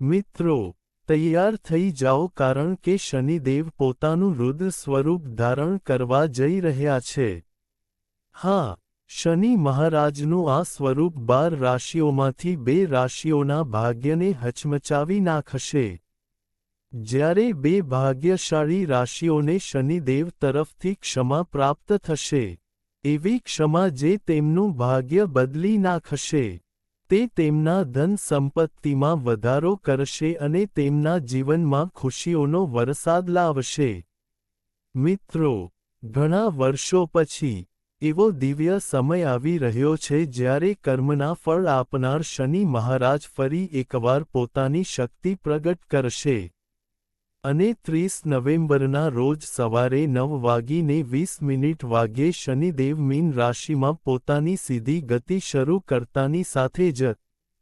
મિત્રો, તૈયાર થઈ જાઓ કારણ કે શનિદેવ પોતાનું રુદ્ર સ્વરૂપ ધારણ કરવા જઈ રહ્યા છે. હા, શનિ મહારાજનું આ સ્વરૂપ બાર રાશિઓમાંથી બે રાશિઓના ભાગ્યને હચમચાવી નાખશે. જ્યારે બે ભાગ્યશાળી રાશિઓને શનિદેવ તરફથી ક્ષમા પ્રાપ્ત થશે, એવી ક્ષમા જે તેમનું ભાગ્ય બદલી નાખશે. તે તેમના ધન સંપત્તિમાં વધારો કરશે અને તેમના જીવનમાં ખુશીઓનો વરસાદ લાવશે. મિત્રો, ઘણા વર્ષો પછી, એવો દિવ્ય સમય આવી રહ્યો છે જ્યારે કર્મના ફળ આપનાર શનિ મહારાજ ફરી એકવાર પોતાની શક્તિ પ્રગટ કરશે. અને ત્રીસ નવેમ્બરના રોજ સવારે નવ વાગીને વીસ મિનિટ વાગ્યે શનિદેવ મીન રાશિમાં પોતાની સીધી ગતિ શરૂ કરતાની સાથે જ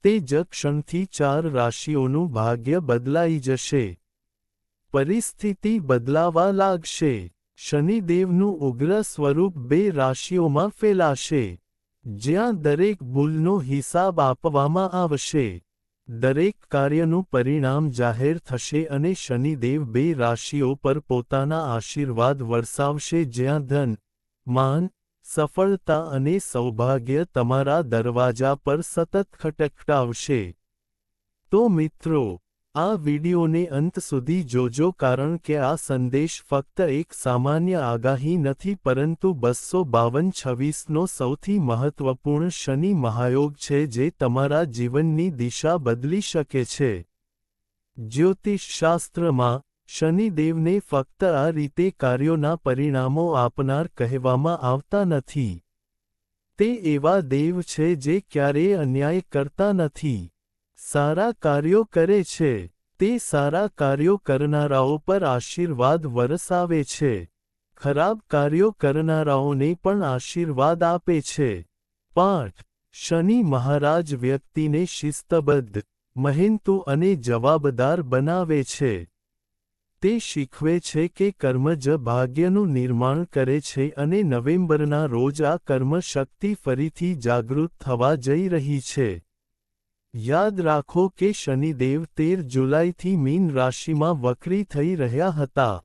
તે જ ક્ષણથી ચાર રાશિઓનું ભાગ્ય બદલાઈ જશે. પરિસ્થિતિ બદલાવા લાગશે. શનિદેવનું ઉગ્ર સ્વરૂપ બે રાશિઓમાં ફેલાશે. જ્યાં દરેક ભૂલનો હિસાબ આપવામાં આવશે. દરેક કાર્યનું પરિણામ જાહેર થશે અને શનિદેવ બે રાશિઓ પર પોતાના આશીર્વાદ વરસાવશે જ્યાં ધન, માન, સફળતા અને સૌભાગ્ય તમારા દરવાજા પર સતત ખટખટાવશે તો મિત્રો આ વિડિયોને અંત સુધી જોજો કારણ કે આ સંદેશ ફક્ત એક સામાન્ય આગાહી નથી પરંતુ બસો બાવન છવ્વીસનો સૌથી મહત્વપૂર્ણ શનિ મહાયોગ છે જે તમારા જીવનની દિશા બદલી શકે છે. જ્યોતિષશાસ્ત્રમાં, શનિદેવને ફક્ત આ રીતે કાર્યોના પરિણામો આપનાર કહેવામાં આવતા નથી. તે એવા દેવ છે જે ક્યારેય અન્યાય કરતા નથી. સારા કાર્યો કરે છે, તે સારા કાર્યો કરનારાઓ પર આશીર્વાદ વરસાવે છે. ખરાબ કાર્યો કરનારાઓને પણ આશીર્વાદ આપે છે. પાઠ શનિ મહારાજ વ્યક્તિને શિસ્તબદ્ધ, મહેનતુ અને જવાબદાર બનાવે છે. તે શીખવે છે કે કર્મ જ ભાગ્યનું નિર્માણ કરે છે અને નવેમ્બરના રોજ આ કર્મ શક્તિ ફરીથી જાગૃત થવા જઈ રહી છે. યાદ રાખો કે શનિદેવ તેર જુલાઈથી મીન રાશિમાં વક્રી થઈ રહ્યા હતા.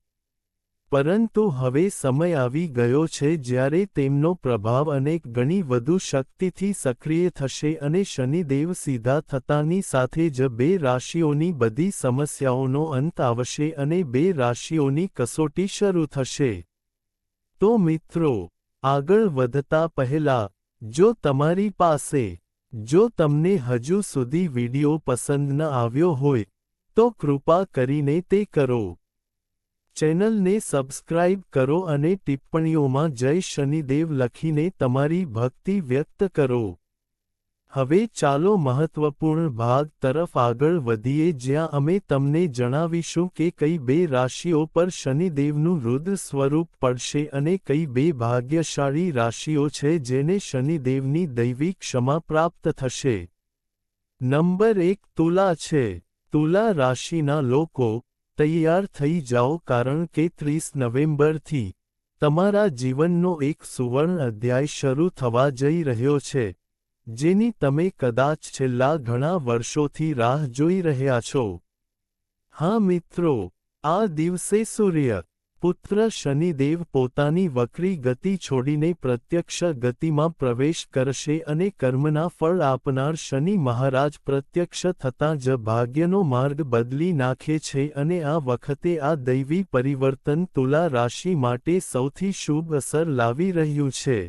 પરંતુ હવે સમય આવી ગયો છે જ્યારે તેમનો પ્રભાવ અનેક ગણી વધુ શક્તિથી સક્રિય થશે અને શનિદેવ સીધા થતાની સાથે જ બે રાશિઓની બધી સમસ્યાઓનો અંત આવશે અને બે રાશિઓની કસોટી શરૂ થશે. તો મિત્રો, આગળ વધતા પહેલા, જો તમારી પાસે જો તમને હજુ સુધી વિડિયો પસંદ ન આવ્યો હોય, તો કૃપા કરીને તે કરો. ચેનલને સબસ્ક્રાઇબ કરો અને ટિપ્પણીઓમાં જય શનિદેવ લખીને તમારી ભક્તિ વ્યક્ત કરો. હવે ચાલો મહત્વપૂર્ણ ભાગ તરફ આગળ વધીએ જ્યાં અમે તમને જણાવીશું કે કઈ બે રાશિઓ પર શનિદેવનું રુદ્ર સ્વરૂપ પડશે અને કઈ બે ભાગ્યશાળી રાશિઓ છે જેને શનિદેવની દૈવી ક્ષમા પ્રાપ્ત થશે. નંબર એક તુલા છે. તુલા રાશિના લોકો, તૈયાર થઈ જાઓ કારણ કે ત્રીસ નવેમ્બરથી તમારા જીવનનો એક સુવર્ણ અધ્યાય શરૂ થવા જઈ રહ્યો છે. જેની તમે કદાચ છેલ્લા ઘણા વર્ષોથી રાહ જોઈ રહ્યા છો. હા મિત્રો, આ દિવસે સૂર્ય, પુત્ર શનિદેવ પોતાની વક્રી ગતિ છોડીને પ્રત્યક્ષ ગતિમાં પ્રવેશ કરશે અને કર્મના ફળ આપનાર શનિ મહારાજ પ્રત્યક્ષ થતાં જ ભાગ્યનો માર્ગ બદલી નાખે છે અને આ વખતે આ દૈવી પરિવર્તન તુલા રાશિ માટે સૌથી શુભ અસર લાવી રહ્યું છે.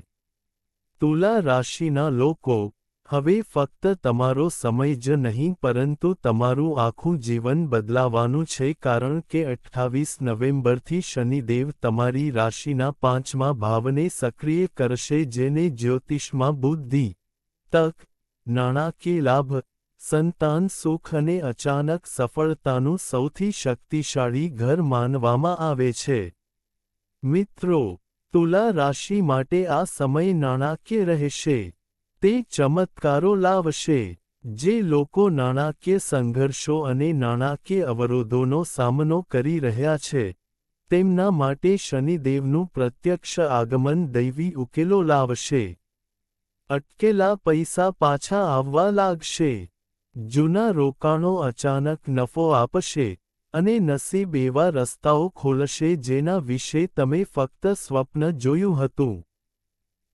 તુલા રાશિના લોકો, હવે ફક્ત તમારો સમય જ નહીં, પરંતુ તમારું આખું જીવન બદલાવાનું છે, કારણ કે અઠ્ઠાવીસ નવેમ્બરથી શનિદેવ તમારી રાશિના પાંચમા ભાવને સક્રિય કરશે, જેને જ્યોતિષમાં બુદ્ધિ, તક, નાણાકીય લાભ, સંતાન સુખ અને અચાનક સફળતાનું સૌથી શક્તિશાળી ઘર માનવામાં આવે છે. મિત્રો તુલા રાશિ માટે આ સમય નાણાકીય રહેશે. તે ચમત્કારો લાવશે, જે લોકો નાણાકીય સંઘર્ષો અને નાણાકીય અવરોધોનો સામનો કરી રહ્યા છે. તેમના માટે શનિદેવનું પ્રત્યક્ષ આગમન દૈવી ઉકેલો લાવશે. અટકેલા પૈસા પાછા આવવા લાગશે. જૂના રોકાણો અચાનક નફો આપશે. અને નસીબ એવા રસ્તાઓ ખોલશે જેના વિશે તમે ફક્ત સ્વપ્ન જોયું હતું.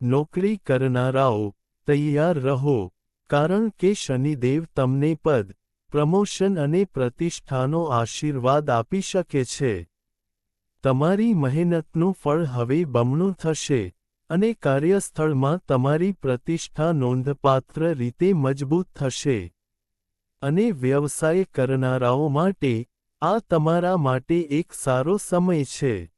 નોકરી કરનારાઓ, તૈયાર રહો, કારણ કે શનિદેવ તમને પદ, પ્રમોશન અને પ્રતિષ્ઠાનો આશીર્વાદ આપી શકે છે. તમારી મહેનતનું ફળ હવે બમણું થશે અને કાર્યસ્થળમાં તમારી પ્રતિષ્ઠા નોંધપાત્ર રીતે મજબૂત થશે. અને વ્યવસાય કરનારાઓ માટે આ તમારા માટે એક સારો સમય છે.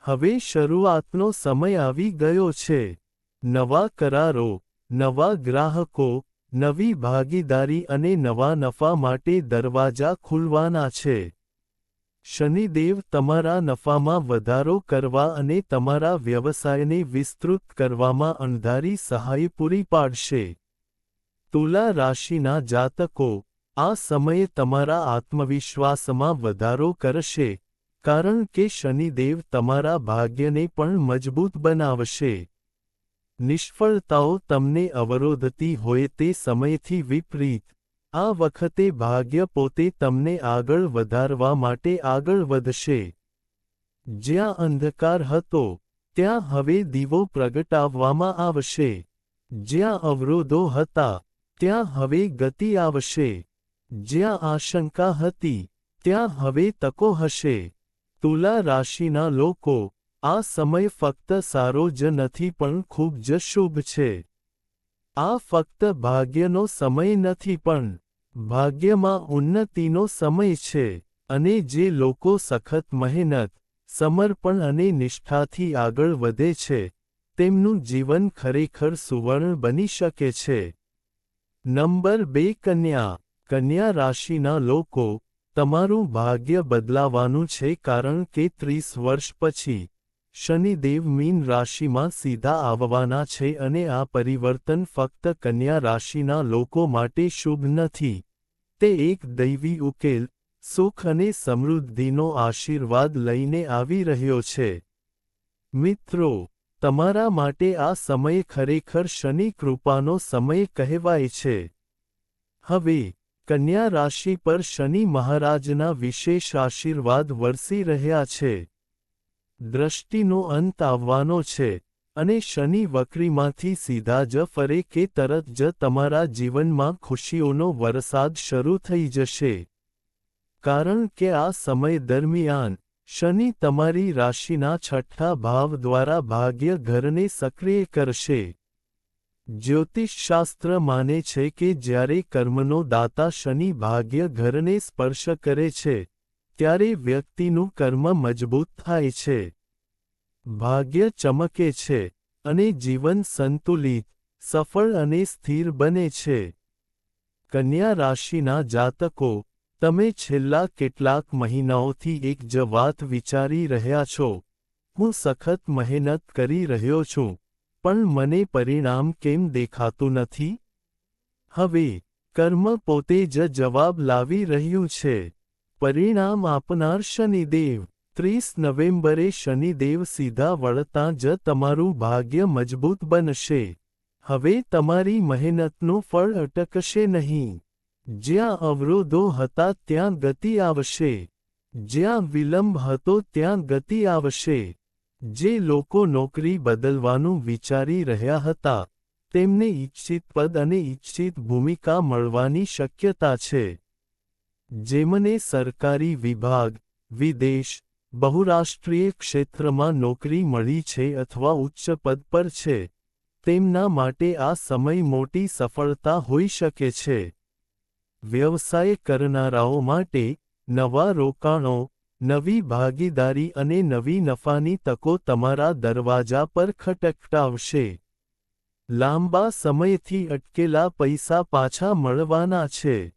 હવે શરૂઆતનો સમય આવી ગયો છે. નવા કરારો, નવા ગ્રાહકો, નવી ભાગીદારી અને નવા નફા માટે દરવાજા ખુલવાના છે. શનિદેવ તમારા નફામાં વધારો કરવા અને તમારા વ્યવસાયને વિસ્તૃત કરવામાં અણધારી સહાય પૂરી પાડશે. તુલા રાશિના જાતકો આ સમયે તમારા આત્મવિશ્વાસમાં વધારો કરશે, કારણ કે શનિદેવ તમારા ભાગ્યને પણ મજબૂત બનાવશે. નિષ્ફળતાઓ તમને અવરોધતી હોય તે સમયથી વિપરીત. આ વખતે ભાગ્ય પોતે તમને આગળ વધારવા માટે આગળ વધશે. જ્યાં અંધકાર હતો, ત્યાં હવે દીવો પ્રગટાવવામાં આવશે. જ્યાં અવરોધો હતા, ત્યાં હવે ગતિ આવશે. જ્યાં આશંકા હતી, ત્યાં હવે તકો હશે. તુલા રાશિના લોકો, આ સમય ફક્ત સારો જ નથી પણ ખૂબ જ શુભ છે. આ ફક્ત ભાગ્યનો સમય નથી પણ, ભાગ્યમાં ઉન્નતિનો સમય છે અને જે લોકો સખત મહેનત, સમર્પણ અને નિષ્ઠાથી આગળ વધે છે, તેમનું જીવન ખરેખર સુવર્ણ બની શકે છે. નંબર બે કન્યા કન્યા રાશિના લોકો, તમારું ભાગ્ય બદલાવાનું છે કારણ કે ત્રીસ વર્ષ પછી, શનિદેવ મીન રાશિમાં સીધા આવવાના છે અને આ પરિવર્તન ફક્ત કન્યા રાશિના લોકો માટે શુભ નથી. તે એક દૈવી ઉકેલ, સુખ અને સમૃદ્ધિનો આશીર્વાદ લઈને આવી રહ્યો છે. મિત્રો, તમારા માટે આ સમય ખરેખર શનિ કૃપાનો સમય કહેવાય છે. હવે કન્યા રાશિ પર શનિ મહારાજના વિશેષ આશીર્વાદ વરસી રહ્યા છે. દ્રષ્ટિનો અંત આવવાનો છે અને શનિ વક્રીમાંથી સીધા જ ફરે કે તરત જ તમારા જીવનમાં ખુશીઓનો વરસાદ શરૂ થઈ જશે. કારણ કે આ સમય દરમિયાન શનિ તમારી રાશિના છઠ્ઠા ભાવ દ્વારા ભાગ્ય ઘરને સક્રિય કરશે. જ્યોતિષશાસ્ત્ર માને છે કે જ્યારે કર્મનો દાતા શનિ ભાગ્ય ઘરને સ્પર્શ કરે છે, ત્યારે વ્યક્તિનું કર્મ મજબૂત થાય છે. ભાગ્ય ચમકે છે અને જીવન સંતુલિત, સફળ અને સ્થિર બને છે. કન્યા રાશિના જાતકો, તમે છેલ્લા કેટલાક મહિનાઓથી એક જ વાત વિચારી રહ્યા છો. હું સખત મહેનત કરી રહ્યો છું. પણ મને પરિણામ કેમ દેખાતું નથી? હવે, કર્મ પોતે જ જવાબ લાવી રહ્યું છે. પરિણામ આપનાર શનિદેવ. ત્રીસ નવેમ્બરે શનિદેવ સીધા વળતાં જ તમારું ભાગ્ય મજબૂત બનશે. હવે તમારી મહેનતનું ફળ અટકશે નહીં. જ્યાં અવરોધો હતા ત્યાં ગતિ આવશે. જ્યાં વિલંબ હતો ત્યાં ગતિ આવશે. જે લોકો નોકરી બદલવાનું વિચારી રહ્યા હતા, તેમને ઇચ્છિત પદ અને ઇચ્છિત ભૂમિકા મળવાની શક્યતા છે. જેમને સરકારી વિભાગ, વિદેશ, બહુરાષ્ટ્રીય ક્ષેત્રમાં નોકરી મળી છે અથવા ઉચ્ચ પદ પર છે, તેમના માટે આ સમય મોટી સફળતા હોઈ શકે છે. વ્યવસાય કરનારાઓ માટે નવા રોકાણો નવી ભાગીદારી અને નવી નફાની તકો તમારા દરવાજા પર ખટખટાવશે લાંબા સમયથી અટકેલા પૈસા પાછા મળવાના છે.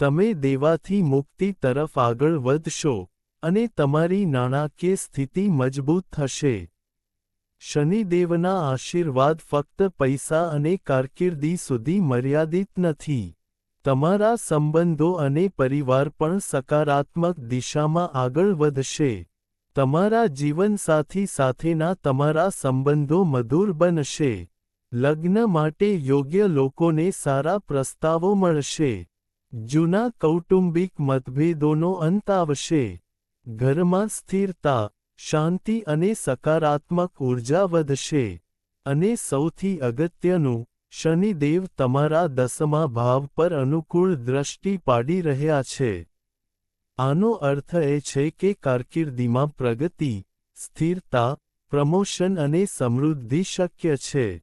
તમે દેવાથી મુક્તિ તરફ આગળ વધશો અને તમારી નાણાકીય સ્થિતિ મજબૂત થશે. શનિદેવના આશીર્વાદ ફક્ત પૈસા અને કારકિર્દી સુધી મર્યાદિત નથી. તમારા સંબંધો અને પરિવાર પણ સકારાત્મક દિશામાં આગળ વધશે. તમારા જીવનસાથી સાથેના તમારા સંબંધો મધુર બનશે. લગ્ન માટે યોગ્ય લોકોને સારા પ્રસ્તાવો મળશે. જૂના કૌટુંબિક મતભેદોનો અંત આવશે. ઘરમાં સ્થિરતા, શાંતિ અને સકારાત્મક ઊર્જા વધશે. અને સૌથી અગત્યનું શનિદેવ તમારા દસમા ભાવ પર અનુકૂળ દ્રષ્ટિ પાડી રહ્યા છે. આનો અર્થ એ છે કે કારકિર્દીમાં પ્રગતિ, સ્થિરતા, પ્રમોશન અને સમૃદ્ધિ શક્ય છે.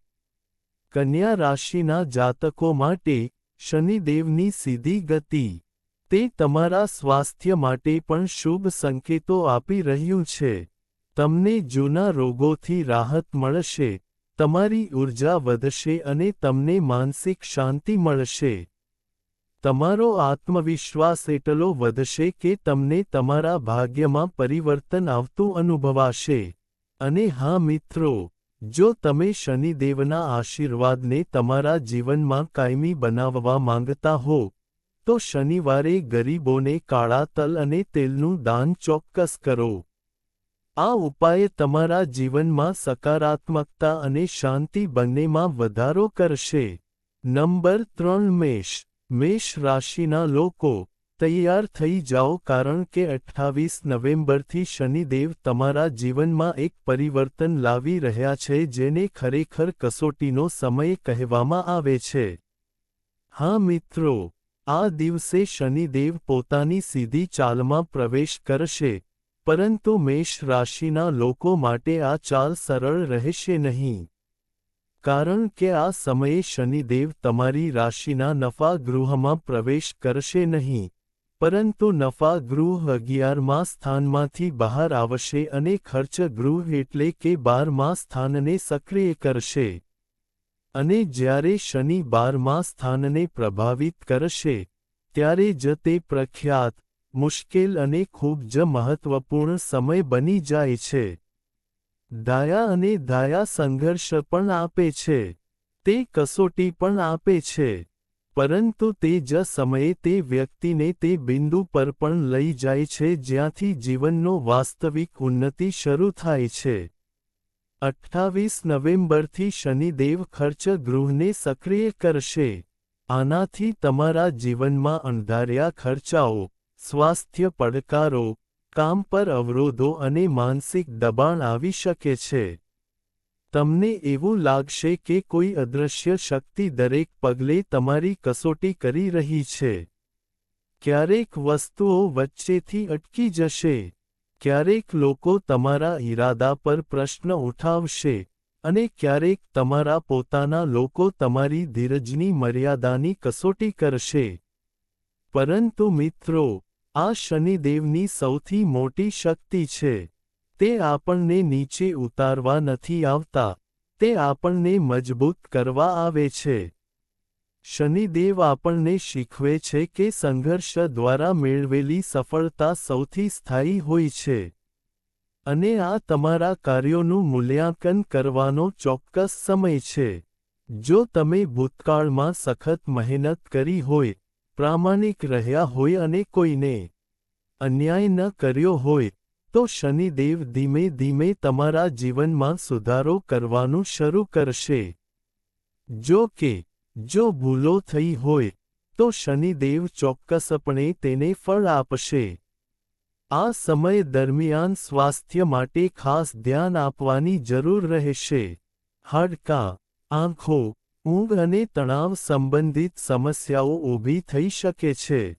કન્યા રાશિના જાતકો માટે શનિદેવની સીધી ગતિ, તે તમારા સ્વાસ્થ્ય માટે પણ શુભ સંકેતો આપી રહ્યું છે. તમને જૂના રોગોથી રાહત મળશે. તમારી ઊર્જા વધશે અને તમને માનસિક શાંતિ મળશે. તમારો આત્મવિશ્વાસ એટલો વધશે કે તમને તમારા ભાગ્યમાં પરિવર્તન આવતું અનુભવાશે. અને હા મિત્રો, જો તમે શનિદેવના આશીર્વાદને તમારા જીવનમાં કાયમી બનાવવા માંગતા હો, તો શનિવારે ગરીબોને કાળા તલ અને તેલનું દાન ચોક્કસ કરો. આ ઉપાય તમારા જીવનમાં સકારાત્મકતા અને શાંતિ બંનેમાં વધારો કરશે. નંબર ત્રણ, મેષ. મેષ રાશિના લોકો, તૈયાર થઈ જાઓ કારણ કે અઠ્ઠાવીસ નવેમ્બરથી શનિદેવ તમારા જીવનમાં એક પરિવર્તન લાવી રહ્યા છે જેને ખરેખર કસોટીનો સમય કહેવામાં આવે છે. હા મિત્રો, આ દિવસે શનિદેવ પોતાની સીધી ચાલમાં પ્રવેશ કરશે. પરંતુ મેષ રાશિના લોકો માટે આ ચાલ સરળ રહેશે નહીં. કારણ કે આ સમયે શનિદેવ તમારી રાશિના નફા ગૃહમાં પ્રવેશ કરશે નહીં. પરંતુ નફા ગૃહ અગિયારમાં સ્થાનમાંથી બહાર આવશે અને ખર્ચ ગૃહ એટલે કે બારમાં સ્થાનને સક્રિય કરશે. અને જ્યારે શનિ બારમાં સ્થાનને પ્રભાવિત કરશે, ત્યારે જ તે પ્રખ્યાત મુશ્કેલ અને ખૂબ જ મહત્વપૂર્ણ સમય બની જાય છે. દાયા અને દાયા સંઘર્ષ પણ આપે છે. તે કસોટી પણ આપે છે. પરંતુ તે જ સમયે તે વ્યક્તિને તે બિંદુ પર પણ લઈ જાય છે જ્યાંથી જીવનનો વાસ્તવિક ઉન્નતિ શરૂ થાય છે. અઠ્ઠાવીસ નવેમ્બરથી શનિદેવ ખર્ચ ગૃહને સક્રિય કરશે. આનાથી તમારા જીવનમાં અણધાર્યા ખર્ચાઓ સ્વાસ્થ્ય પડકારો, કામ પર અવરોધો અને માનસિક દબાણ આવી શકે છે. તમને એવું લાગશે કે કોઈ અદૃશ્ય શક્તિ દરેક પગલે તમારી કસોટી કરી રહી છે. ક્યારેક વસ્તુઓ વચ્ચેથી અટકી જશે. ક્યારેક લોકો તમારા ઈરાદા પર પ્રશ્ન ઉઠાવશે અને ક્યારેક તમારા પોતાના લોકો તમારી ધીરજની મર્યાદાની કસોટી કરશે. પરંતુ મિત્રો આ શનિદેવની સૌથી મોટી શક્તિ છે. તે આપણને નીચે ઉતારવા નથી આવતા. તે આપણને મજબૂત કરવા આવે છે. શનિદેવ આપણને શીખવે છે કે સંઘર્ષ દ્વારા મેળવેલી સફળતા સૌથી સ્થાયી હોય છે. અને આ તમારા કાર્યોનું મૂલ્યાંકન કરવાનો ચોક્કસ સમય છે. જો તમે ભૂતકાળમાં સખત મહેનત કરી હોય પ્રામાણિક રહ્યા હોય અને કોઈને અન્યાય ન કર્યો હોય, તો શનિદેવ ધીમે ધીમે તમારા જીવનમાં સુધારો કરવાનું શરૂ કરશે. જો કે, જો ભૂલો થઈ હોય, તો શનિદેવ ચોક્કસપણે તેને ફળ આપશે. આ સમય દરમિયાન સ્વાસ્થ્ય માટે ખાસ ધ્યાન આપવાની જરૂર રહેશે. હાડકાં, આંખો ઊંઘ અને તણાવ સંબંધિત સમસ્યાઓ ઊભી થઈ શકે છે.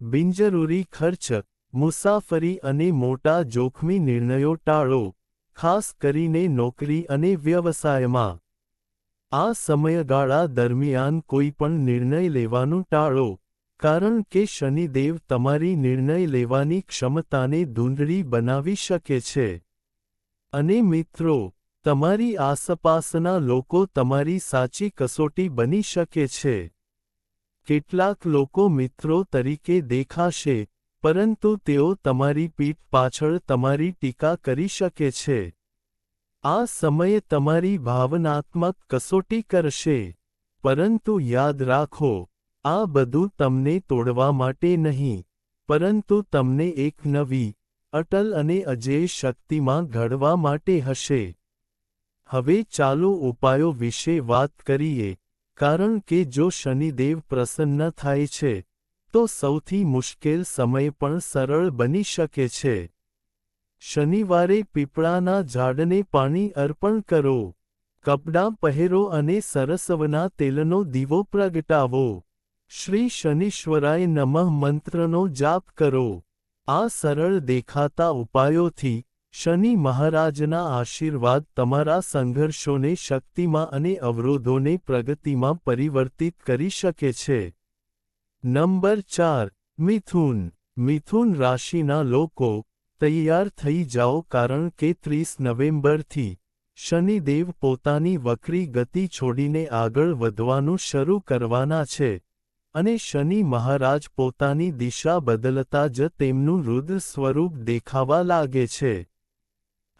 બિનજરૂરી ખર્ચ, મુસાફરી અને મોટા જોખમી નિર્ણયો ટાળો, ખાસ કરીને નોકરી અને વ્યવસાયમાં. આ સમયગાળા દરમિયાન કોઈપણ નિર્ણય લેવાનું ટાળો, કારણ કે શનિદેવ તમારી નિર્ણય લેવાની ક્ષમતાને ધૂંધળી બનાવી શકે છે. અને મિત્રો તમારી આસપાસના લોકો તમારી સાચી કસોટી બની શકે છે. કેટલાક લોકો મિત્રો તરીકે દેખાશે, પરંતુ તેઓ તમારી પીઠ પાછળ તમારી ટીકા કરી શકે છે. આ સમયે તમારી ભાવનાત્મક કસોટી કરશે. પરંતુ યાદ રાખો, આ બધું તમને તોડવા માટે નહીં, પરંતુ તમને એક નવી, અટલ અને અજેય શક્તિમાં ઘડવા માટે હશે. હવે ચાલો ઉપાયો વિશે વાત કરીએ. કારણ કે જો શનિદેવ પ્રસન્ન થાય છે, તો સૌથી મુશ્કેલ સમય પણ સરળ બની શકે છે. શનિવારે પીપળાના ઝાડને પાણી અર્પણ કરો. કપડાં પહેરો અને સરસવના તેલનો દીવો પ્રગટાવો. શ્રી શનિશ્વરાય નમઃ મંત્રનો જાપ કરો. આ સરળ દેખાતા ઉપાયોથી શનિ મહારાજના આશીર્વાદ તમારા સંઘર્ષોને શક્તિમાં અને અવરોધોને પ્રગતિમાં પરિવર્તિત કરી શકે છે. નંબર ચાર, મિથુન. મિથુન રાશિના લોકો, તૈયાર થઈ જાઓ કારણ કે ત્રીસ નવેમ્બરથી શનિદેવ પોતાની વક્રી ગતિ છોડીને આગળ વધવાનું શરૂ કરવાના છે અને શનિ મહારાજ પોતાની દિશા બદલતા જ તેમનું રુદ્ર સ્વરૂપ દેખાવા લાગે છે.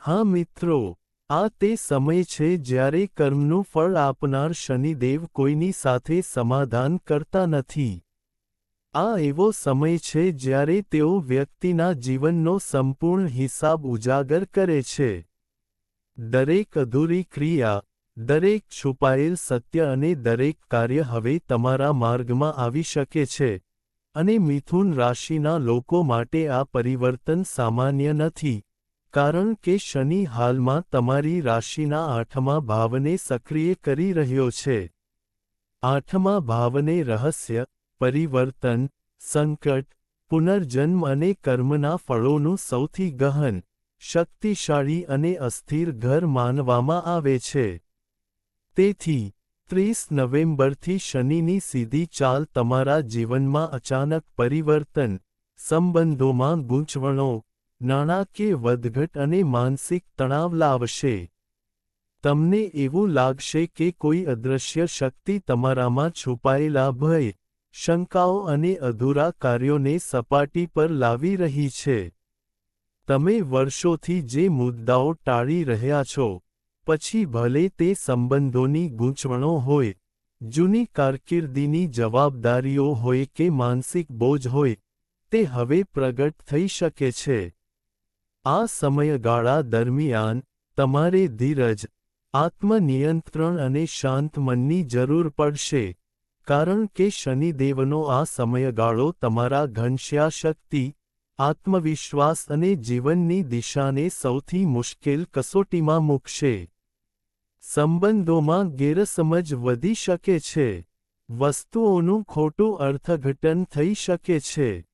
હા મિત્રો, આ તે સમય છે જ્યારે કર્મનું ફળ આપનાર શનિદેવ કોઈની સાથે સમાધાન કરતા નથી. આ એવો સમય છે જ્યારે તેઓ વ્યક્તિના જીવનનો સંપૂર્ણ હિસાબ ઉજાગર કરે છે. દરેક અધૂરી ક્રિયા, દરેક છુપાયેલ સત્ય અને દરેક કાર્ય હવે તમારા માર્ગમાં આવી શકે છે અને મિથુન રાશિના લોકો માટે આ પરિવર્તન સામાન્ય નથી. કારણ કે શનિ હાલમાં તમારી રાશિના આઠમા ભાવને સક્રિય કરી રહ્યો છે. આઠમા ભાવને રહસ્ય, પરિવર્તન, સંકટ, પુનર્જન્મ અને કર્મના ફળોનું સૌથી ગહન, શક્તિશાળી અને અસ્થિર ઘર માનવામાં આવે છે. તેથી, ત્રીસ નવેમ્બરથી શનિની સીધી ચાલ તમારા જીવનમાં અચાનક પરિવર્તન, સંબંધોમાં ગૂંચવણો નાણાકીય વધઘટ અને માનસિક તણાવ લાવશે. તમને એવું લાગશે કે કોઈ અદૃશ્ય શક્તિ તમારામાં છુપાયેલા ભય, શંકાઓ અને અધૂરા કાર્યોને સપાટી પર લાવી રહી છે. તમે વર્ષોથી જે મુદ્દાઓ ટાળી રહ્યા છો, પછી ભલે તે સંબંધોની ગૂંચવણો હોય, જૂની કારકિર્દીની જવાબદારીઓ હોય કે માનસિક બોજ હોય, તે હવે પ્રગટ થઈ શકે છે. આ સમયગાળા દરમિયાન તમારે ધીરજ, આત્મનિયંત્રણ અને શાંત મનની જરૂર પડશે, કારણ કે શનિદેવનો આ સમયગાળો તમારા ઘનશ્યા શક્તિ આત્મવિશ્વાસ અને જીવનની દિશાને સૌથી મુશ્કેલ કસોટીમાં મૂકશે. સંબંધોમાં ગેરસમજ વધી શકે છે. વસ્તુઓનું ખોટું અર્થઘટન થઈ શકે છે.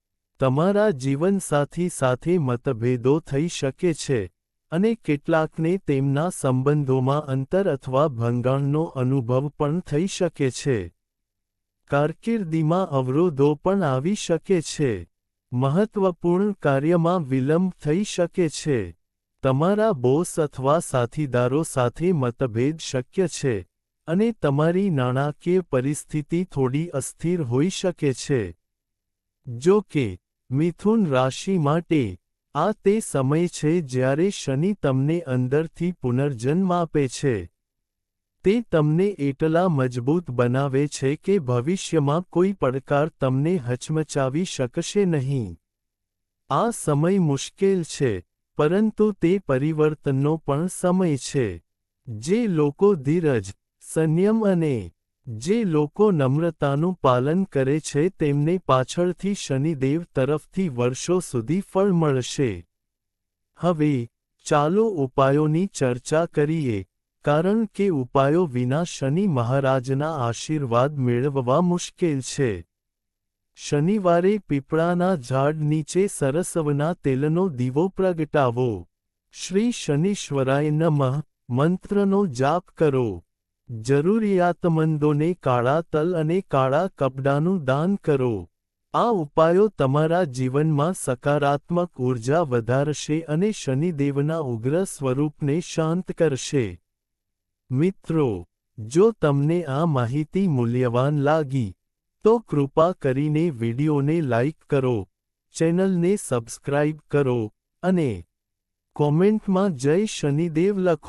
તમારા જીવનસાથી સાથે મતભેદો થઈ શકે છે અને કેટલાકને તેમના સંબંધોમાં અંતર અથવા ભંગાણનો અનુભવ પણ થઈ શકે છે. કારકિર્દીમાં અવરોધો પણ આવી શકે છે. મહત્વપૂર્ણ કાર્યમાં વિલંબ થઈ શકે છે. તમારા બોસ અથવા સાથીદારો સાથે મતભેદ શક્ય છે અને તમારી નાણાકીય પરિસ્થિતિ થોડી અસ્થિર હોઈ શકે છે. જો કે મિથુન રાશિ માટે આ તે સમય છે જ્યારે શનિ તમને અંદરથી પુનર્જન્મ આપે છે. તે તમને એટલા મજબૂત બનાવે છે કે ભવિષ્યમાં કોઈ પડકાર તમને હચમચાવી શકશે નહીં. આ સમય મુશ્કેલ છે, પરંતુ તે પરિવર્તનનો પણ સમય છે. જે લોકો ધીરજ, સંયમ અને જે લોકો નમ્રતાનું પાલન કરે છે તેમને પાછળથી શનિદેવ તરફથી વર્ષો સુધી ફળ મળશે. હવે, ચાલો ઉપાયોની ચર્ચા કરીએ, કારણ કે ઉપાયો વિના શનિ મહારાજના આશીર્વાદ મેળવવા મુશ્કેલ છે. શનિવારે પીપળાના ઝાડ નીચે સરસવના તેલનો દીવો પ્રગટાવો. શ્રી શનિશ્વરાય નમઃ મંત્રનો જાપ કરો. જરૂરિયાતમંદોને કાળા તલ અને કાળા કપડાનું દાન કરો. આ ઉપાયો તમારા જીવનમાં સકારાત્મક ઊર્જા વધારશે અને શનિદેવના ઉગ્ર સ્વરૂપને શાંત કરશે. મિત્રો, જો તમને આ માહિતી મૂલ્યવાન લાગી, તો કૃપા કરીને વિડીયોને લાઇક કરો, ચેનલને સબસ્ક્રાઇબ કરો અને કોમેન્ટમાં જય શનિદેવ લખો.